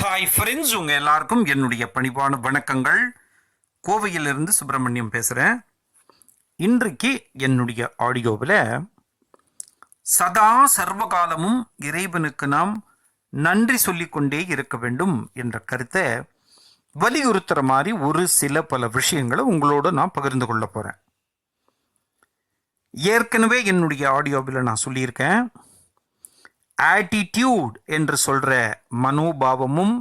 Hi friends உங்கள் எல்லாருக்கும் என்னுடைய பணிவான வணக்கங்கள். கோவையிலிருந்து சுப்பிரமணியம் பேசுகிறேன் இன்றைக்கு என்னுடைய ஆடியோவில் சதா சர்வகாலமும் இறைவனுக்கு நாம் நன்றி சொல்லிக்கொண்டே இருக்க வேண்டும் என்ற கருத்தை வலியுறுத்துகிற மாதிரி ஒரு சில பல விஷயங்களை உங்களோட நான் பகிர்ந்து கொள்ள போகிறேன் ஏற்கனவே என்னுடைய ஆடியோவில் நான் சொல்லியிருக்கேன். ஆட்டிடியூட் என்று சொல்கிற மனோபாவமும்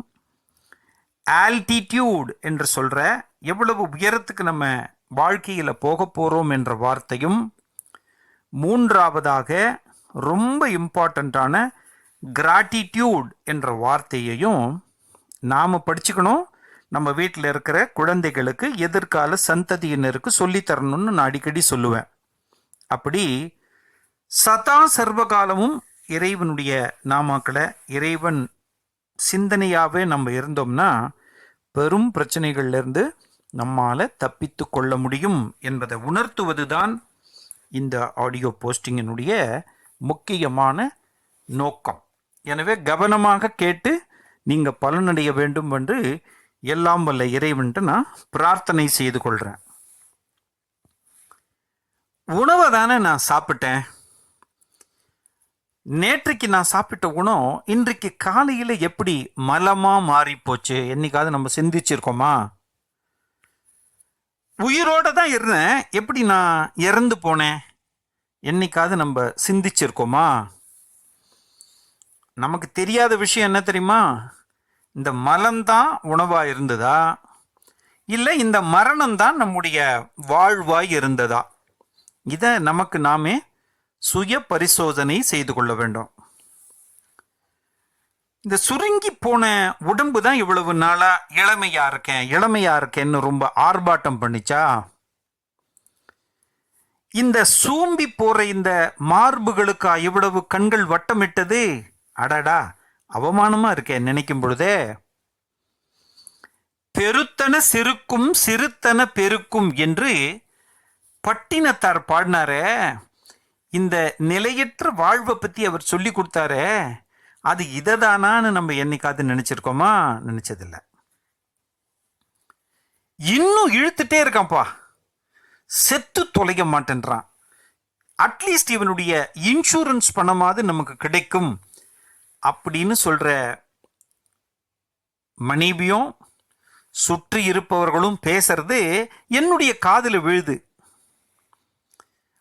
ஆல்டிடியூட் என்று சொல்கிற எவ்வளவு உயரத்துக்கு நம்ம வாழ்க்கையில் போக போகிறோம் என்ற வார்த்தையும் மூன்றாவதாக ரொம்ப இம்பார்ட்டண்ட்டான கிராட்டிடியூட் என்ற வார்த்தையையும் நாம் படிச்சுக்கணும். நம்ம வீட்டில் இருக்கிற குழந்தைகளுக்கு எதிர்கால சந்ததியினருக்கு சொல்லித்தரணும்னு நான் அடிக்கடி சொல்லுவேன். அப்படி சதா சர்வகாலமும் இறைவனுடைய நாமாக்களை இறைவன் சிந்தனையாகவே நம்ம இருந்தோம்னா பெரும் பிரச்சனைகள்லேருந்து நம்மால் தப்பித்து கொள்ள முடியும் என்பதை உணர்த்துவது தான் இந்த ஆடியோ போஸ்டிங்கினுடைய முக்கியமான நோக்கம். எனவே கவனமாக கேட்டு நீங்கள் பலனடைய வேண்டும் என்று எல்லாம் வல்ல இறைவன்ட்டு நான் பிரார்த்தனை செய்து கொள்கிறேன் உணவை தானே நான் சாப்பிட்டேன்? நேற்றைக்கு நான் சாப்பிட்ட உணவு இன்றைக்கு காலையில் எப்படி மலமாக மாறி போச்சு என்னைக்காவது நம்ம சிந்திச்சிருக்கோமா? உயிரோட தான் இருந்தேன். எப்படி நான் இறந்து போனேன்? என்னைக்காவது நம்ம சிந்திச்சிருக்கோமா? நமக்கு தெரியாத விஷயம் என்ன தெரியுமா? இந்த மலம்தான் உணவாக இருந்ததா? இல்லை இந்த மரணம்தான் நம்முடைய வாழ்வாய் இருந்ததா? இதை நமக்கு நாமே சுய பரிசோதனை செய்து கொள்ள வேண்டும். இந்த சுருங்கி போன உடம்பு தான் இவ்வளவு நாளா இளமையா இருக்கேன் இளமையா இருக்கேன்னு ரொம்ப ஆர்ப்பாட்டம் பண்ணிச்சா? இந்த சூம்பி போற இந்த மார்புகளுக்கா இவ்வளவு கண்கள் வட்டமிட்டது? அடடா அவமானமா இருக்கேன் நினைக்கும் பொழுதே. பெருத்தன சிறுக்கும் சிறுத்தன பெருக்கும் என்று பட்டினத்தார் பாடினாரே. இந்த நிலையற்ற வாழ்வை பற்றி அவர் சொல்லி கொடுத்தாரே அது இதை தானான்னு நம்ம என்னைக்காவது நினச்சிருக்கோமா? நினச்சதில்ல. இன்னும் இழுத்துட்டே இருக்கான்ப்பா. செத்து தொலைக்க மாட்டேன்றான். அட்லீஸ்ட் இவனுடைய இன்சூரன்ஸ் பணமாவது நமக்கு கிடைக்கும் அப்படின்னு சொல்கிற மனைவியும் சுற்றி இருப்பவர்களும் பேசுறது என்னுடைய காதில் விழுது.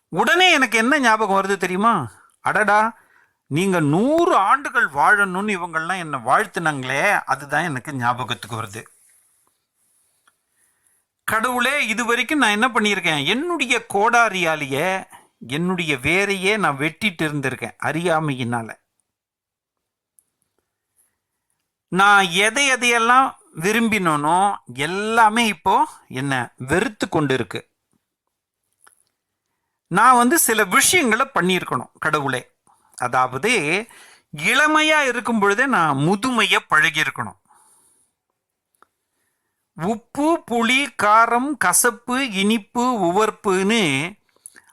உடனே எனக்கு என்ன ஞாபகம் வருது தெரியுமா? அடடா நீங்கள் நூறு ஆண்டுகள் வாழணும்னு இவங்கள்லாம் என்னை வாழ்த்துனாங்களே அதுதான் எனக்கு ஞாபகத்துக்கு வருது. கடவுளே இது வரைக்கும் நான் என்ன பண்ணியிருக்கேன்? என்னுடைய கோடாரியாலேய என்னுடைய வேரையே நான் வெட்டிட்டு இருந்திருக்கேன் அறியாமையினால. நான் எதை எதையெல்லாம் விரும்பினோனோ எல்லாமே இப்போ என்ன வெறுத்து கொண்டு இருக்கு நான் வந்து சில விஷயங்களை பண்ணியிருக்கணும் கடவுளே. அதாவது இளமையா இருக்கும் பொழுதே நான் முதுமைய பழகியிருக்கணும். உப்பு புளி காரம் கசப்பு இனிப்பு உவர்ப்புன்னு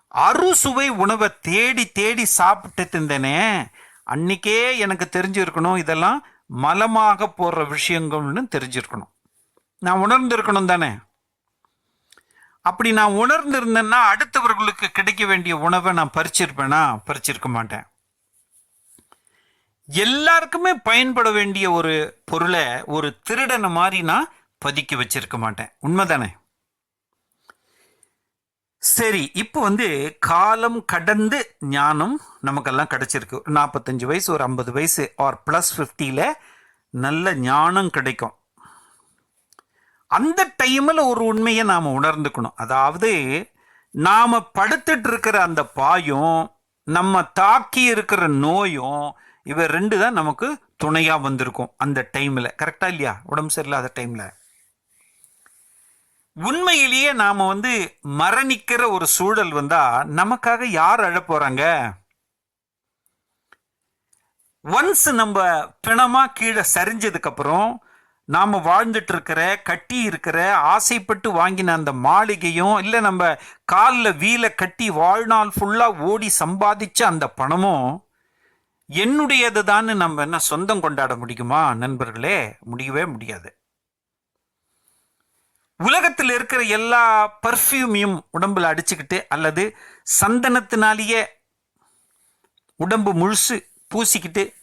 அறுசுவை உணவை தேடி தேடி சாப்பிட்டு இருந்தேனே அன்னைக்கே எனக்கு தெரிஞ்சிருக்கணும் இதெல்லாம் மலமாக போடுற விஷயங்கள்னு தெரிஞ்சிருக்கணும். நான் உணர்ந்திருக்கணும் தானே. அப்படி நான் உணர்ந்திருந்தேன்னா அடுத்தவர்களுக்கு கிடைக்க வேண்டிய உணவை நான் பறிச்சிருப்பேனா? பறிச்சிருக்க மாட்டேன். எல்லாருக்குமே பயன்பட வேண்டிய ஒரு பொருளை ஒரு திருடனை மாதிரி நான் பதுக்கி வச்சிருக்க மாட்டேன். உண்மைதானே? சரி இப்போ வந்து காலம் கடந்து ஞானம் நமக்கெல்லாம் கிடைச்சிருக்கு. நாற்பத்தஞ்சு வயசு ஒரு ஐம்பது வயசு ஆர் ப்ளஸ் ஃபிஃப்டியில் நல்ல ஞானம் கிடைக்கும். அந்த டைமில் ஒரு உண்மையை நாம் உணர்ந்துக்கணும். அதாவது நாம் படுத்துட்டு இருக்கிற அந்த பாயும் நம்ம தாக்கி இருக்கிற நோயும் இவை ரெண்டு தான் நமக்கு துணையாக வந்திருக்கும் அந்த டைமில் கரெக்டாக இல்லையா? உடம்பு சரியில்லாத டைமில் உண்மையிலேயே நாம் வந்து மரணிக்கிற ஒரு சூழல் வந்தால் நமக்காக யார் அழப்போகிறாங்க ஒன்ஸ் நம்ம பிணமாக கீழே சரிஞ்சதுக்கப்புறம் நாம் வாழ்ந்துட்டு இருக்கிற கட்டி இருக்கிற ஆசைப்பட்டு வாங்கின அந்த மாளிகையும் இல்லை நம்ம காலில் வீலை கட்டி வாழ்நாள் ஃபுல்லாக ஓடி சம்பாதிச்ச அந்த பணமும் என்னுடையது நம்ம என்ன சொந்தம் கொண்டாட முடியுமா நண்பர்களே? முடியவே முடியாது. உலகத்தில் இருக்கிற எல்லா பர்ஃப்யூமையும் உடம்புல அடிச்சுக்கிட்டு அல்லது சந்தனத்தினாலேயே உடம்பு முழுசு பூசிக்கிட்டு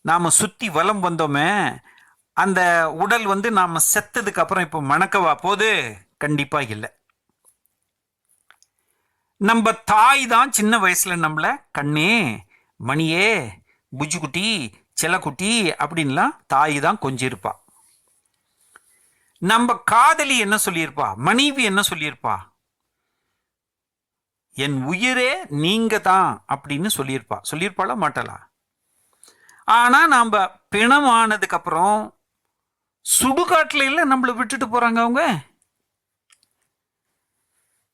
நாம் சுற்றி வலம் வந்தோமே அந்த உடல் வந்து நாம் செத்ததுக்கு அப்புறம் இப்போ மணக்கவா? போது கண்டிப்பாக இல்லை. நம்ம தாய் தான் சின்ன வயசுல நம்மள கண்ணே மணியே புஜுக்குட்டி செல்லக்குட்டி அப்படின்லாம் தாய் தான் கொஞ்சிருப்பா. நம்ம காதலி என்ன சொல்லியிருப்பா? மனைவி என்ன சொல்லியிருப்பா? என் உயிரே நீங்க தான் அப்படின்னு சொல்லியிருப்பா. சொல்லியிருப்பாளா? மாட்டலா ஆனா நாம் பிணம் ஆனதுக்கப்புறம் சுடுகாட்டில் இல்லை நம்மளை விட்டுட்டு போறாங்க அவங்க?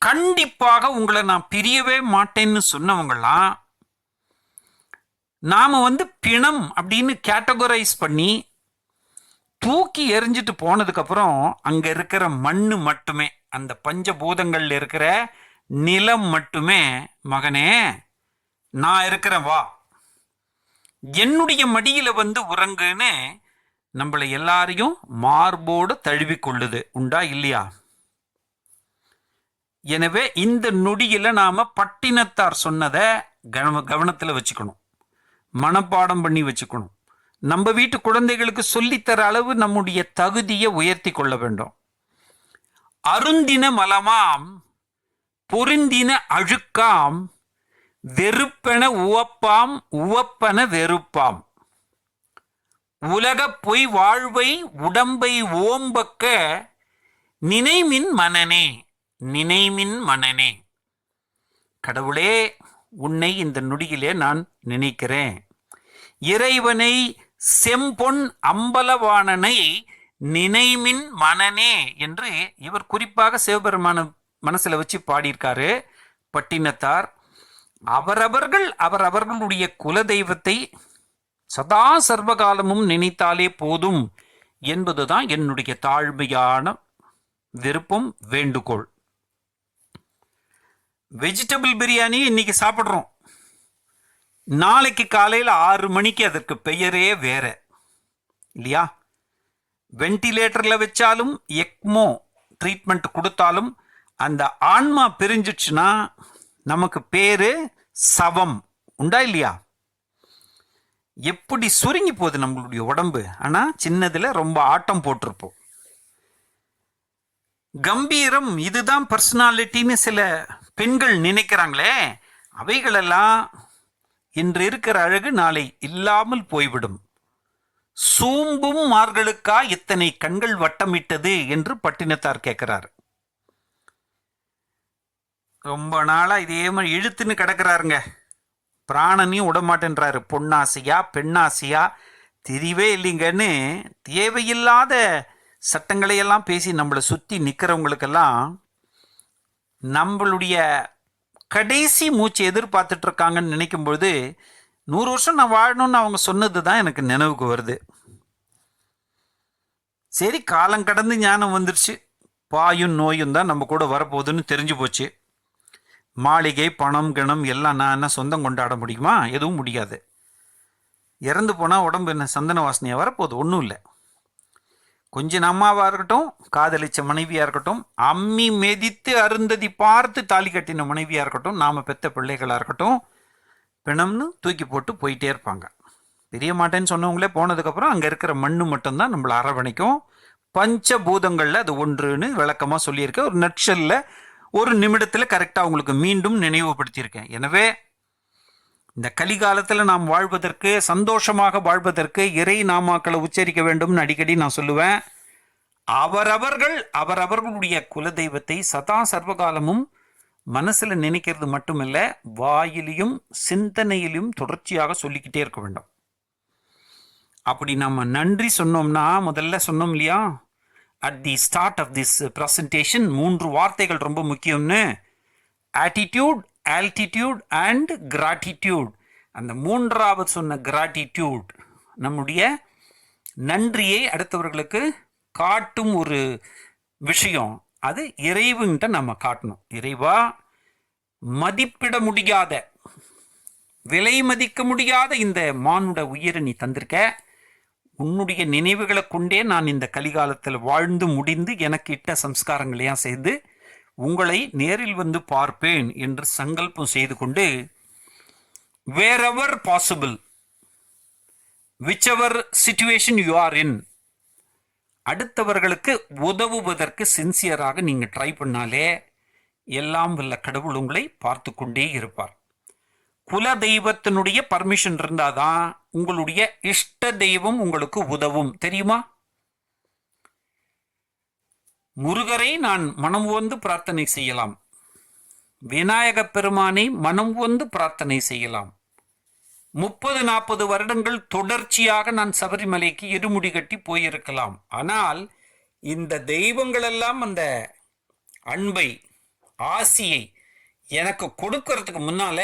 கண்டிப்பாக உங்களை நான் பிரியவே மாட்டேன்னு சொன்னவங்களாம் நாம வந்து பிணம் அப்படின்னு கேட்டகரைஸ் பண்ணி தூக்கி எரிஞ்சிட்டு போனதுக்கப்புறம் அங்கே அங்க இருக்கிற மண்ணு மட்டுமே அந்த பஞ்சபூதங்கள்ல இருக்கிற நிலம் மட்டுமே மகனே நான் இருக்கிறேன் வா. என்னுடைய மடியில வந்து உறங்குன்னு நம்மளை எல்லாரையும் மார்போடு தழுவி கொள்ளுது உண்டா இல்லையா? எனவே இந்த நொடியில் நாம் பட்டினத்தார் சொன்னதை கவன கவனத்தில் வச்சுக்கணும். மனப்பாடம் பண்ணி வச்சுக்கணும். நம்ம வீட்டு குழந்தைகளுக்கு சொல்லித்தர அளவு நம்முடைய தகுதியை உயர்த்தி கொள்ள வேண்டும். அருந்தின மலமாம் பொருந்தின அழுக்காம் வெறுப்பென உவப்பாம் உவப்பன வெறுப்பாம். உலக பொய் வாழ்வை உடம்பை ஓம்பக்க நினைமின் மனனே நினைமின் மனனே. கடவுளே உன்னை இந்த நொடியிலே நான் நினைக்கிறேன். இறைவனை செம்பொன் அம்பலவாணனை நினைமின் மனனே என்று இவர் குறிப்பாக சிவபெருமான மனசில் வச்சு பாடியிருக்காரு. பட்டினத்தார் அவரவர்கள் அவரவர்களுடைய குலதெய்வத்தை சதா சர்வகாலமும் நினைத்தாலே போதும் என்பதுதான் என்னுடைய தாழ்மையான விருப்பம் வேண்டுகோள். வெஜிடபிள் பிரியாணி இன்னைக்கு சாப்பிட்றோம். நாளைக்கு காலையில் ஆறு மணிக்கு அதற்கு பெயரே வேற. இல்லையா? வென்டிலேட்டரில் வச்சாலும் எக்மோ ட்ரீட்மெண்ட் கொடுத்தாலும் அந்த ஆன்மா பிரிஞ்சிச்சுன்னா நமக்கு பேர் சவம். உண்டா இல்லையா? எப்படி சுருங்கி போகுது நம்மளுடைய உடம்பு? ஆனால் சின்னதில் ரொம்ப ஆட்டம் போட்டிருப்போம். கம்பீரம் இதுதான் பர்சனாலிட்டின்னு சில பெண்கள் நினைக்கிறாங்களே அவைகளெல்லாம் இன்று இருக்கிற அழகு நாளை இல்லாமல் போய்விடும். சூம்பும் மார்களுக்கா இத்தனை கண்கள் வட்டமிட்டது என்று பட்டினத்தார் கேட்கிறார். ரொம்ப நாளாக இதே மாதிரி இழுத்துன்னு கிடக்கிறாருங்க. பிராணனையும் விடமாட்டேன்றாரு. பொன்னாசையா பெண்ணாசையா? தெரியவே இல்லைங்கன்னு தேவையில்லாத சட்டங்களையெல்லாம் பேசி நம்மளை சுற்றி நிற்கிறவங்களுக்கெல்லாம் நம்மளுடைய கடைசி மூச்சு எதிர்பார்த்துட்ருக்காங்கன்னு நினைக்கும் பொழுது நூறு வருஷம் நான் வாழணும்னு அவங்க சொன்னது தான் எனக்கு நினைவுக்கு வருது. சரி காலம் கடந்து ஞானம் வந்துடுச்சு பாயும் நோயும் தான் நம்ம கூட வரப்போகுதுன்னு தெரிஞ்சு போச்சு. மாளிகை பணம் கிணம் எல்லாம் நான் என்ன சொந்தம் கொண்டாட முடியுமா? எதுவும் முடியாது. இறந்து போனால் உடம்பு என்ன சந்தன வாசனையாக வரப்போகுது? ஒன்றும் இல்லை. கொஞ்சம் அம்மாவாக இருக்கட்டும் காதலிச்ச மனைவியாக இருக்கட்டும் அம்மி மெதித்து அருந்ததி பார்த்து தாலி கட்டின மனைவியாக இருக்கட்டும் நாம் பெத்த பிள்ளைகளாக இருக்கட்டும் பிணம்னு தூக்கி போட்டு போயிட்டே இருப்பாங்க. பிரிய மாட்டேன்னு சொன்னவங்களே போனதுக்கப்புறம் அங்கே இருக்கிற மண்ணு மட்டும்தான் நம்மளை அரவணைக்கும். பஞ்சபூதங்களில் அது ஒன்றுன்னு விளக்கமாக சொல்லியிருக்கேன் ஒரு நட்சலில் ஒரு நிமிடத்தில் கரெக்டாக உங்களுக்கு மீண்டும் நினைவுபடுத்தியிருக்கேன். எனவே இந்த கலிகாலத்தில் நாம் வாழ்வதற்கு சந்தோஷமாக வாழ்வதற்கு இறை நாமாக்களை உச்சரிக்க வேண்டும்னு அடிக்கடி நான் சொல்லுவேன். அவரவர்கள் அவரவர்களுடைய குலதெய்வத்தை சதா சர்வகாலமும் மனசில் நினைக்கிறது மட்டுமல்ல வாயிலையும் சிந்தனையிலையும் தொடர்ச்சியாக சொல்லிக்கிட்டே இருக்க வேண்டும். அப்படி நம்ம நன்றி சொன்னோம்னா முதல்ல சொன்னோம் இல்லையா? At the start of this presentation மூன்று வார்த்தைகள் ரொம்ப முக்கியம்னு. ஆட்டிடியூட் ஆல்டிடியூட் அண்ட் கிராட்டிடியூட் அந்த மூன்றாவது சொன்ன கிராட்டிடியூட் நம்முடைய நன்றியை அடுத்தவர்களுக்கு காட்டும் ஒரு விஷயம். அது இறைவுன்ட்ட நம்ம காட்டணும். இறைவா மதிப்பிட முடியாத விலை மதிக்க முடியாத இந்த மானுட உயிரை நீ தந்திருக்க. உன்னுடைய நினைவுகளை கொண்டே நான் இந்த கலிகாலத்தில் வாழ்ந்து முடிந்து எனக்கு இட்ட சம்ஸ்காரங்களையும் செய்து உங்களை நேரில் வந்து பார்ப்பேன் என்று சங்கல்பம் செய்து கொண்டு wherever possible whichever situation you are in அடுத்தவர்களுக்கு உதவுவதற்கு சின்சியராக நீங்கள் ட்ரை பண்ணாலே எல்லாம் வல்ல கடவுள் உங்களை பார்த்து கொண்டே இருப்பார். குல தெய்வத்தினுடைய பர்மிஷன் இருந்தாதான் உங்களுடைய இஷ்ட தெய்வம் உங்களுக்கு உதவும். தெரியுமா? முருகரை நான் மனம் வந்து பிரார்த்தனை செய்யலாம். விநாயகப் பெருமானை மனம் வந்து பிரார்த்தனை செய்யலாம். முப்பது நாற்பது வருடங்கள் தொடர்ச்சியாக நான் சபரிமலைக்கு இருமுடி கட்டி போயிருக்கலாம். ஆனால் இந்த தெய்வங்களெல்லாம் அந்த அன்பை ஆசியை எனக்கு கொடுக்கறதுக்கு முன்னால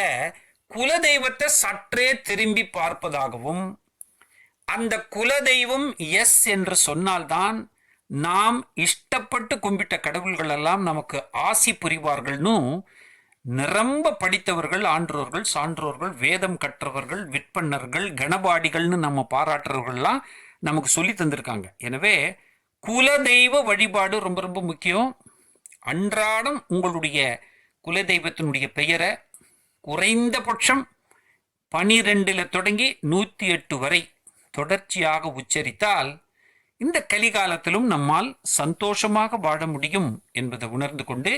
குலதெய்வத்தை சற்றே திரும்பி பார்ப்பதாகவும் அந்த குலதெய்வம் எஸ் என்று சொன்னால்தான் நாம் இஷ்டப்பட்டு கும்பிட்ட கடவுள்கள் எல்லாம் நமக்கு ஆசி புரிவார்கள்னு நிரம்ப படித்தவர்கள் ஆன்றோர்கள் சான்றோர்கள் வேதம் கற்றவர்கள் விற்பன்னர்கள் கணபாடிகள்னு நம்ம பாராட்டுறவர்கள்லாம் நமக்கு சொல்லி தந்திருக்காங்க. எனவே குலதெய்வ வழிபாடு ரொம்ப ரொம்ப முக்கியம். அன்றாடம் உங்களுடைய குலதெய்வத்தினுடைய பெயரை குறைந்தபட்சம் பனிரெண்டில் தொடங்கி நூற்றி எட்டு வரை தொடர்ச்சியாக உச்சரித்தால் இந்த கலிகாலத்திலும் நம்மால் சந்தோஷமாக வாழ முடியும் என்பதை உணர்ந்து கொண்டு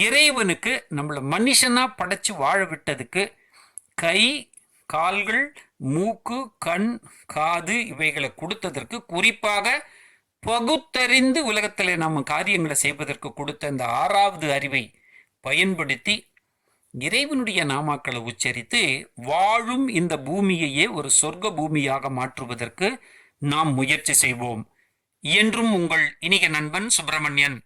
இறைவனுக்கு நம்மளை மனுஷனாக படைச்சு வாழ விட்டதுக்கு கை கால்கள் மூக்கு கண் காது இவைகளை கொடுத்ததற்கு குறிப்பாக பகுத்தறிந்து உலகத்தில் நம்ம காரியங்களை செய்வதற்கு கொடுத்த இந்த ஆறாவது அறிவை பயன்படுத்தி இறைவனுடைய நாமாக்களை உச்சரித்து வாழும் இந்த பூமியையே ஒரு சொர்க்க பூமியாக மாற்றுவதற்கு நாம் முயற்சி செய்வோம். என்றும் உங்கள் இனிய நண்பன் சுப்பிரமணியன்